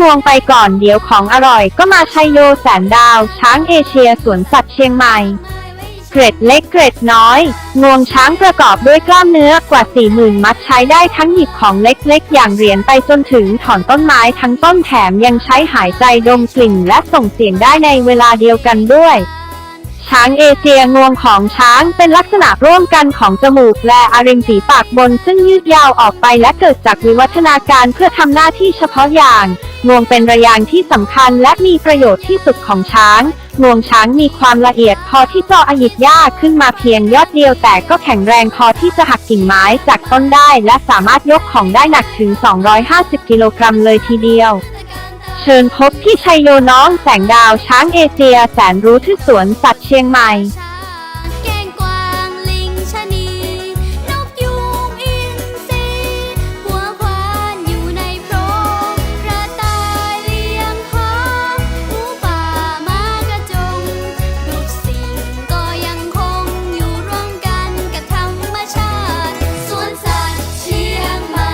งวงไปก่อนเดี๋ยวของอร่อยก็มาชัยโยแสนดาว ช้างเอเชียสวนสัตว์เชียงใหม่ เกร็ดเล็กเกร็ดน้อย งวงช้างประกอบด้วยกล้ามเนื้อกว่า 40,000 มัดใช้ได้ทั้งหยิบของเล็กๆ อย่างเหรียญไปจนถึงถอนต้นไม้ทั้งต้นแถมยังใช้หายใจดมกลิ่นและส่งเสียงได้ในเวลาเดียวกันด้วยช้างเอเชียงวงของช้างเป็นลักษณะร่วมกันของจมูกและอาริมฝีปากบนซึ่งยืดยาวออกไปและเกิดจากวิวัฒนาการเพื่อทำหน้าที่เฉพาะอย่าง งวงเป็นระยางที่สำคัญและมีประโยชน์ที่สุดของช้าง งวงช้างมีความละเอียดพอที่จะอหยิบหญ้าขึ้นมาเพียงยอดเดียวแต่ก็แข็งแรงพอที่จะหักกิ่งไม้จากต้นได้ และสามารถยกของได้หนักถึง 250 กิโลกรัมเลยทีเดียวเชิญพบที่ชัยโยน้องแสงดาวช้างเอเชียแสนรู้ที่สวนสัตว์เชียงใหม่